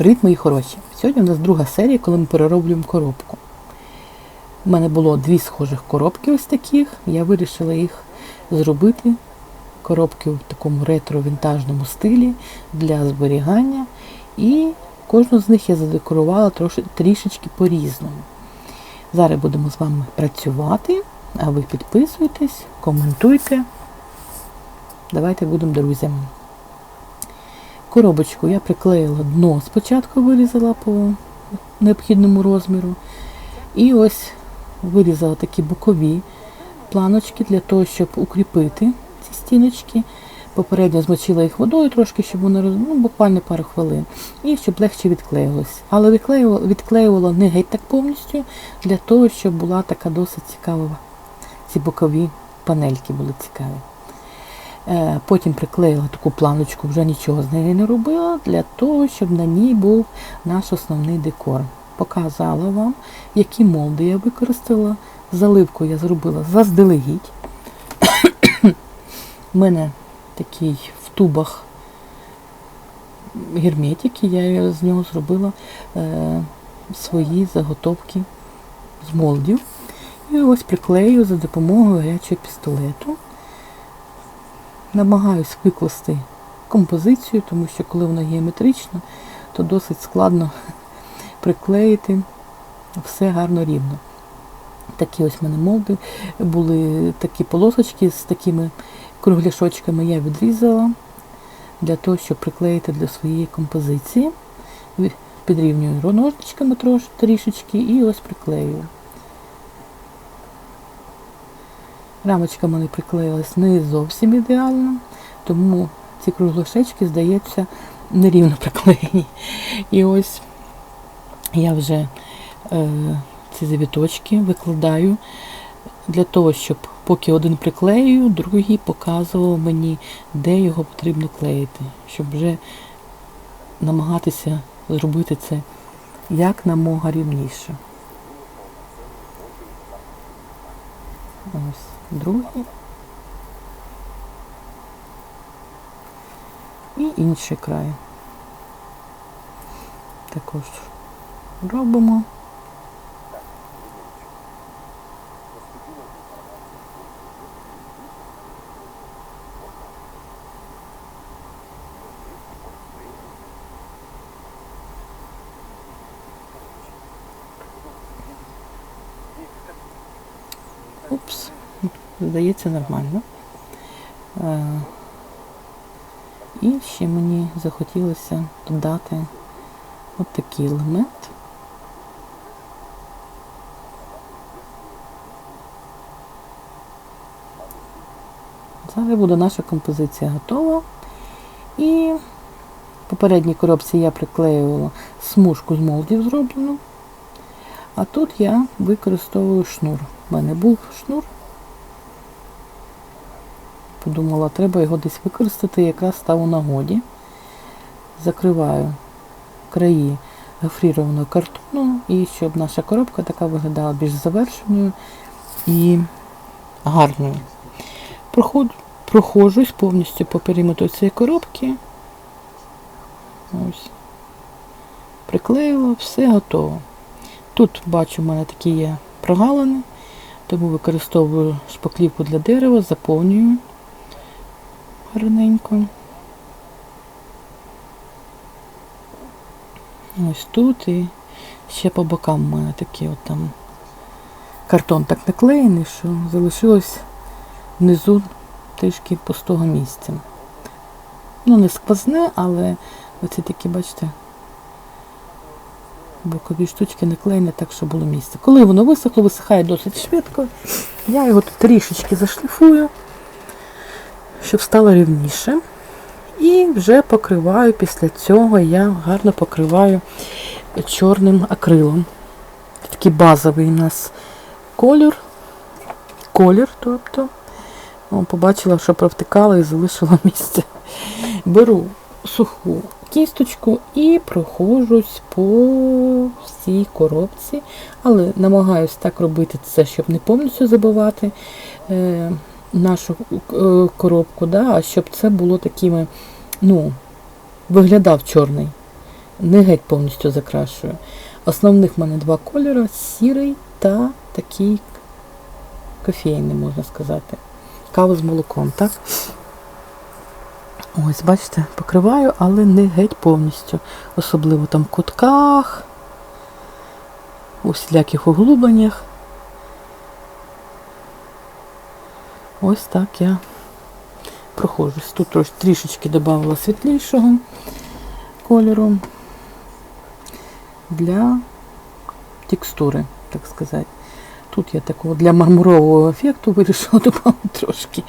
Привіт, мої хороші! Сьогодні у нас друга серія, коли ми перероблюємо коробку. У мене було дві схожих коробки ось таких. Я вирішила їх зробити. Коробки в такому ретро-вінтажному стилі для зберігання. І кожну з них я задекорувала трошки, трішечки по-різному. Зараз будемо з вами працювати, а ви підписуйтесь, коментуйте. Давайте будемо друзями. Коробочку я приклеїла дно, спочатку вирізала по необхідному розміру. І ось вирізала такі бокові планочки для того, щоб укріпити ці стіночки. Попередньо змочила їх водою трошки, щоб вони ну, буквально пару хвилин. І щоб легше відклеїлось. Але відклеювала, відклеювала не геть так повністю, для того, щоб була така досить цікава. Ці бокові панельки були цікаві. Е, Потім приклеїла таку планочку, вже нічого з нею не робила, для того, щоб на ній був наш основний декор. Показала вам, які молди я використала. Заливку я зробила заздалегідь. У мене такий в тубах герметики, я з нього зробила е, свої заготовки з молдів. І ось приклею за допомогою гарячого пістолету намагаюсь викласти композицію, тому що коли вона геометрична, то досить складно приклеїти все гарно рівно. Такі ось мене молди були такі полосочки з такими кругляшочками я відрізала для того, щоб приклеїти для своєї композиції. Підрівнюю ножничками трош, трішечки і ось приклеюю. Рамочка мене приклеїлась не зовсім ідеально, тому ці круглошечки, здається, нерівно приклеєні. І ось я вже е, ці завіточки викладаю для того, щоб поки один приклею, другий показував мені, де його потрібно клеїти, щоб вже намагатися зробити це як намога рівніше. Ось другий. І інший край. Також робимо. Здається нормально. Е, І ще мені захотілося додати от елемент. Зараз буде наша композиція готова. І в попередній коробці я приклеювала смужку з молдів зроблену. А тут я використовую шнур. У мене був шнур. Подумала, треба його десь використати, якраз став у нагоді. Закриваю краї гофрірованого картону і щоб наша коробка така виглядала більш завершеною і гарною. Проходжу, проходжусь повністю по периметру цієї коробки. Ось. Приклеїла, все готово. Тут бачу, в мене такі є прогалини, тому використовую шпаклівку для дерева, заповнюю гарненько. Ось тут і ще по бокам в мене такі от там картон так наклеєний, що залишилось внизу трішки пустого місця. Ну, не сквозне, але оці такі, бачите, бокові штучки наклеєні так, щоб було місце. Коли воно висохло, висихає досить швидко, я його тут трішечки зашліфую, щоб стало рівніше. І вже покриваю після цього я гарно покриваю чорним акрилом. Такий базовий у нас колір. Колір, тобто. О, побачила, що провтикала і залишила місце. Беру суху кісточку і проходжусь по всій коробці, але намагаюсь так робити це, щоб не повністю забивати е, нашу е, коробку, да, а щоб це було такими, ну, виглядав чорний не геть повністю закрашую. Основних в мене два кольори сірий та такий кофейний, можна сказати. Каву з молоком, так? Ось, бачите, покриваю, але не геть повністю. Особливо там в кутках, у всіляких углубленнях. Ось так я проходжусь. Тут трішечки додавала світлішого кольору для текстури, так сказати. Тут я такого для мармурового ефекту вирішила додати трошки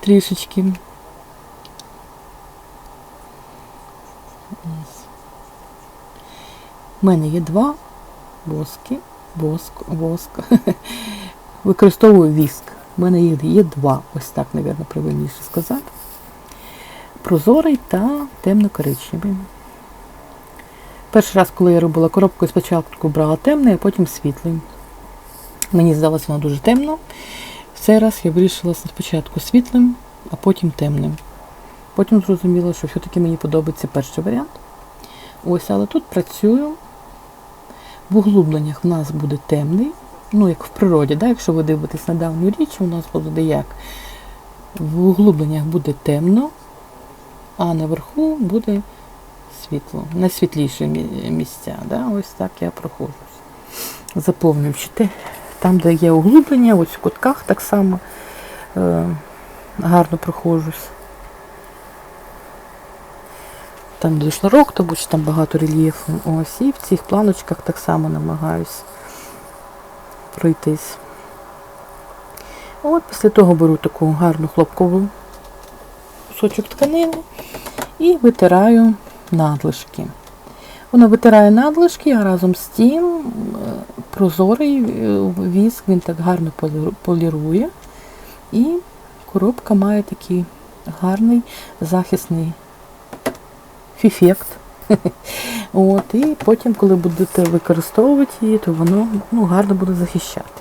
трішечки. У мене є два воски, воск, воск. Використовую віск. У мене їх є два, ось так, мабуть, правильніше сказати. Прозорий та темно-коричневий. Перший раз, коли я робила коробку, спочатку брала темний, а потім світлий. Мені здалося воно дуже темно. В цей раз я вирішила спочатку світлим, а потім темним. Потім зрозуміла, що все-таки мені подобається перший варіант. Ось, але тут працюю. В углубленнях в нас буде темний, ну як в природі, да? якщо ви дивитесь на давню річ, у нас буде як? В углубленнях буде темно, а наверху буде світло, найсвітліші місця. Да? Ось так я проходжусь. Заповнюючи там, де є углублення, ось в кутках так само е, гарно проходжусь. Там де шнурок, тому що там багато рельєфу. Ось, і в цих планочках так само намагаюсь пройтись. От після того беру таку гарну хлопкову кусочок тканини і витираю надлишки. Вона витирає надлишки, а разом з тим е, прозорий е, віск, він так гарно полірує. І коробка має такий гарний захисний ефект. От, і потім, коли будете використовувати її, то воно ну, гарно буде захищати.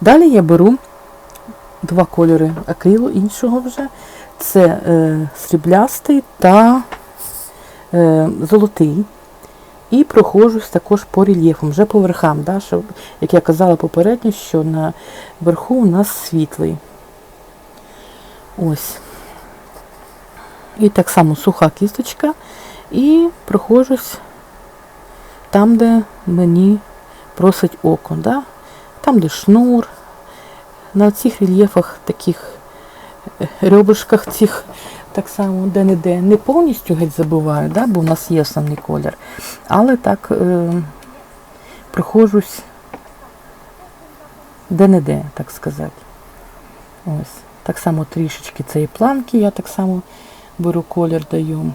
Далі я беру два кольори акрилу іншого вже. Це е, сріблястий та е, золотий. І проходжусь також по рельєфам, вже по верхам, да, щоб, як я казала попередньо, що на верху у нас світлий. Ось. І так само суха кісточка. І проходжусь там, де мені просить око. Да? Там, де шнур. На цих рельєфах таких е, ребрышках цих так само де-не-де. Не повністю геть забуваю, да? бо в нас є основний колір. Але так е, проходжусь де-не-де, так сказати. Ось. Так само трішечки цієї планки я так само беру колір даю.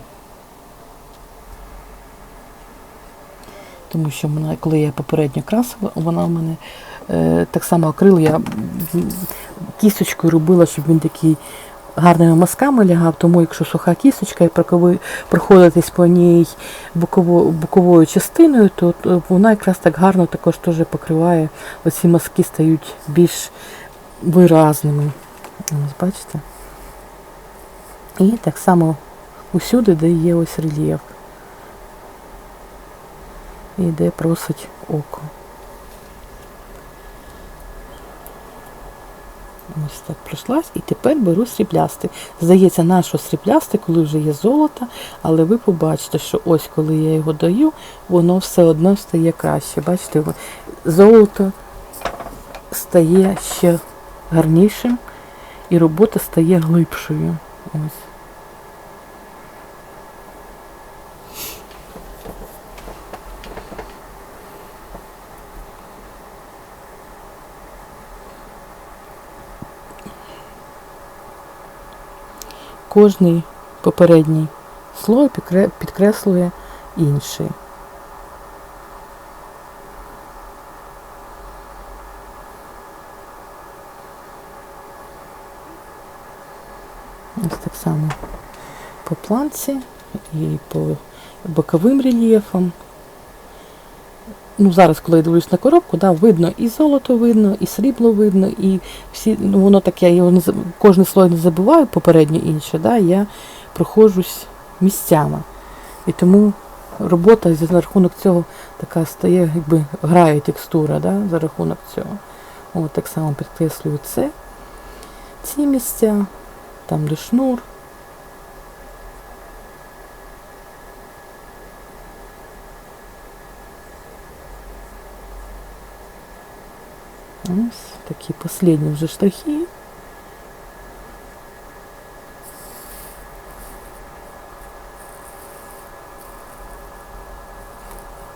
Тому що вона, коли я попередньо красила, вона в мене е, так само акрил я кісточкою робила, щоб він такий гарними мазками лягав, тому якщо суха кісточка і проходитись по ній боково, боковою частиною, то, то вона якраз так гарно також теж покриває, оці мазки стають більш виразними. Ось бачите? І так само усюди, де є ось рельєф. І де просить око. Ось так пройшлась. І тепер беру сріблястий. Здається, наше сріблясте, коли вже є золото, але ви побачите, що ось коли я його даю, воно все одно стає краще. Бачите, золото стає ще гарнішим і робота стає глибшою. Ось. Кожний попередній слой підкреслює інший. Ось так само по планці і по боковим рельєфам. Ну, зараз, коли я дивлюсь на коробку, да, видно і золото видно, і срібло видно, і всі, ну, воно таке, я його не, кожен слой не забуваю, попередньо інше, да, я проходжусь місцями. І тому робота за рахунок цього така стає, якби грає текстура, да, за рахунок цього. От так само підкреслюю це. Ці місця, там де шнур. Ось такі последні вже штрихи.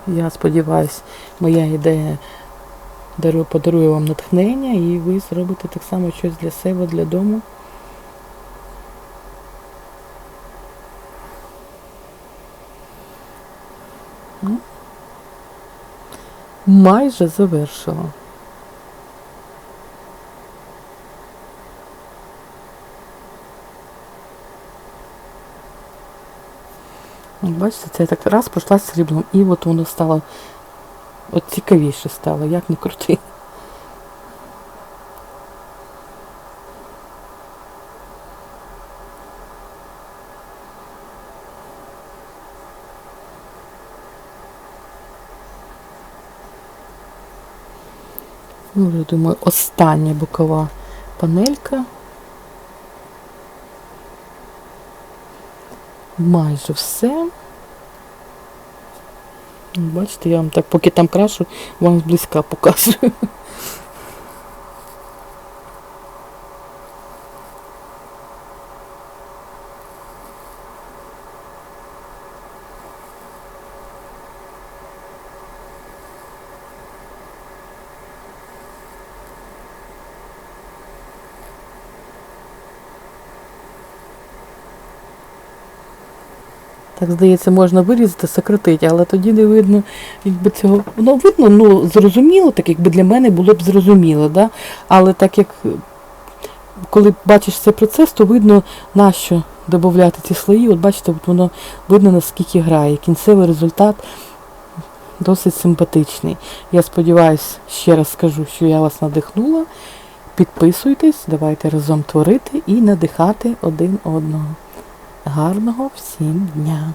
Я сподіваюся, моя ідея дарує, подарує вам натхнення і ви зробите так само щось для себе, для дому. Ну, Майже завершила. Бачите, це я так раз пройшла сріблом, і от воно стало от цікавіше стало, як не крути. Ну, я думаю, остання бокова панелька. Майже все. Бачите, я вам так, поки там крашу, вам зблизька показую. Так, здається, можна вирізати, сократити, але тоді не видно, якби цього. Воно видно, ну, зрозуміло, так якби для мене було б зрозуміло, да? але так як е, коли бачиш цей процес, то видно, на що додати ці слої. От бачите, от воно видно, наскільки грає. Кінцевий результат досить симпатичний. Я сподіваюся, ще раз скажу, що я вас надихнула. Підписуйтесь, давайте разом творити і надихати один одного. Гарного всім дня!